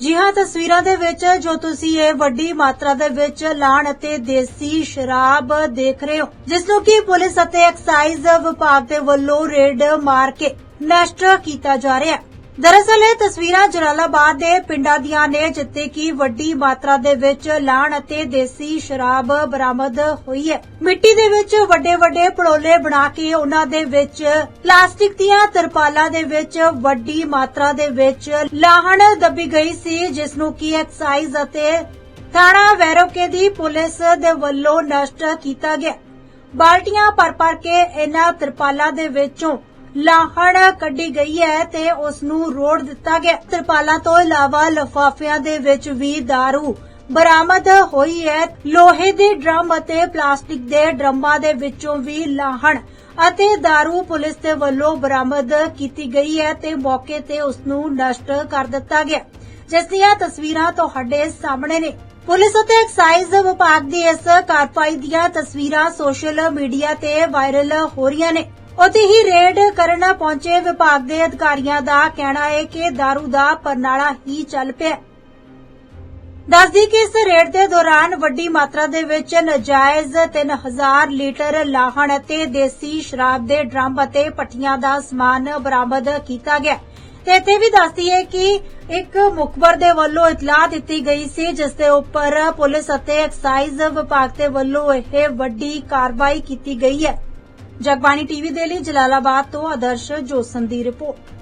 ਜੀ ਹਾਂ ਤਸਵੀਰਾਂ ਦੇ ਵਿੱਚ ਜੋ ਤੁਸੀਂ ਇਹ ਵੱਡੀ ਮਾਤਰਾ ਦੇ ਵਿੱਚ ਲਾਣ ਅਤੇ ਦੇਸੀ ਸ਼ਰਾਬ ਦੇਖ ਰਹੇ ਹੋ, ਜਿਸ ਨੂੰ ਕਿ ਪੁਲਿਸ ਅਤੇ ਐਕਸਾਈਜ਼ ਵਿਭਾਗ ਦੇ ਵੱਲੋਂ ਰੇਡ ਮਾਰ ਕੇ ਨਸ਼ਟ ਕੀਤਾ ਜਾ ਰਿਹਾ ਹੈ। ਦਰਅਸਲ, ਇਹ ਤਸਵੀਰਾਂ ਜਲਾਲਾਬਾਦ ਦੇ ਪਿੰਡਾਂ ਦੀਆਂ ਨੇ, ਜਿੱਥੇ ਕਿ ਵੱਡੀ ਮਾਤਰਾ ਦੇ ਵਿੱਚ ਲਾਣ ਅਤੇ ਦੇਸੀ ਸ਼ਰਾਬ ਬਰਾਮਦ ਹੋਈ ਹੈ। ਮਿੱਟੀ ਦੇ ਵਿੱਚ ਵੱਡੇ ਵੱਡੇ ਪੜੋਲੇ ਬਣਾ ਕੇ ਉਹਨਾਂ ਦੇ ਵਿੱਚ ਪਲਾਸਟਿਕ ਦੀਆਂ ਤਰਪਾਲਾਂ ਦੇ ਵਿੱਚ ਵੱਡੀ ਮਾਤਰਾ ਦੇ ਵਿੱਚ ਲਾਹਣ ਦੱਬੀ ਗਈ ਸੀ ਜਿਸ ਨੂੰ ਕਿ ਐਕਸਾਈਜ਼ ਅਤੇ ਥਾਣਾ ਵੈਰੋਕੇ ਦੀ ਪੁਲਿਸ ਦੇ ਵੱਲੋਂ ਨਸ਼ਟ ਕੀਤਾ ਗਿਆ। ਬਾਲਟੀਆਂ ਭਰ ਭਰ ਕੇ ਇਹਨਾਂ ਤਰਪਾਲਾਂ ਦੇ ਵਿੱਚੋਂ ਲਾਹਣ ਕੱਢੀ ਗਈ ਹੈ ਤੇ ਉਸ ਨੂੰ ਰੋੜ ਦਿੱਤਾ ਗਿਆ ਤਰਪਾਲਾਂ ਤੋਂ ਇਲਾਵਾ ਲਫਾਫਿਆਂ ਦੇ ਵਿੱਚ ਵੀ दारू ਬਰਾਮਦ ਹੋਈ ਹੈ ਲੋਹੇ ਦੇ ਡਰਮ ਅਤੇ ਪਲਾਸਟਿਕ ਦੇ ਡਰਮਾਂ ਦੇ ਵਿੱਚੋਂ ਵੀ ਲਾਹਣ ਅਤੇ दारू ਪੁਲਿਸ ਦੇ ਵੱਲੋਂ ਬਰਾਮਦ ਕੀਤੀ ਗਈ ਹੈ ਤੇ ਮੌਕੇ ਤੇ ਉਸ ਨੂੰ ਨਸ਼ਟ ਕਰ ਦਿੱਤਾ ਗਿਆ ਜਿਸ ਦੀਆਂ ਤਸਵੀਰਾਂ ਤੁਹਾਡੇ ਸਾਹਮਣੇ ਨੇ ਪੁਲਿਸ ਅਤੇ ਐਕਸਾਈਜ਼ ਵਿਭਾਗ ਦੀ ਇਸ ਕਾਰਵਾਈ ਦੀਆਂ ਤਸਵੀਰਾਂ ਸੋਸ਼ਲ ਮੀਡੀਆ ਤੇ ਵਾਇਰਲ ਹੋ ਰਹੀਆਂ ਨੇ ਉੱਥੇ ਹੀ ਰੇਡ ਕਰਨ ਪਹੁੰਚੇ ਵਿਭਾਗ ਦੇ ਅਧਿਕਾਰੀਆਂ ਦਾ ਕਹਿਣਾ ਹੈ ਕਿ दारू ਦਾ ਪਰਨਾਲਾ ਹੀ ਚੱਲ ਪਿਆ ਦੱਸਦੀ ਕਿ ਇਸ ਰੇਡ ਦੇ ਦੌਰਾਨ ਵੱਡੀ ਮਾਤਰਾ ਦੇ ਵਿੱਚ ਨਜਾਇਜ਼ 3000 ਲੀਟਰ ਲਾਹਣ ਅਤੇ ਦੇਸੀ ਸ਼ਰਾਬ ਦੇ ਡਰਮ ਅਤੇ ਪੱਟੀਆਂ ਦਾ ਸਮਾਨ ਬਰਾਮਦ ਕੀਤਾ ਗਿਆ ਤੇ ਇੱਥੇ ਵੀ ਦੱਸਦੀ ਹੈ ਕਿ ਇੱਕ ਮੁਖਬਰ ਦੇ ਵੱਲੋਂ ਇਤਲਾਹ ਦਿੱਤੀ ਗਈ ਸੀ, ਜਿਸ ਦੇ ਉੱਪਰ ਪੁਲਿਸ ਅਤੇ ਐਕਸਾਈਜ਼ ਵਿਭਾਗ ਦੇ ਵੱਲੋਂ ਇਹ ਵੱਡੀ ਕਾਰਵਾਈ ਕੀਤੀ ਗਈ ਹੈ। ਜਗਬਾਣੀ ਟੀਵੀ ਦੇ ਲਈ ਜਲਾਲਾਬਾਦ ਤੋਂ ਆਦਰਸ਼ ਜੋਸਨ ਦੀ ਰਿਪੋਰਟ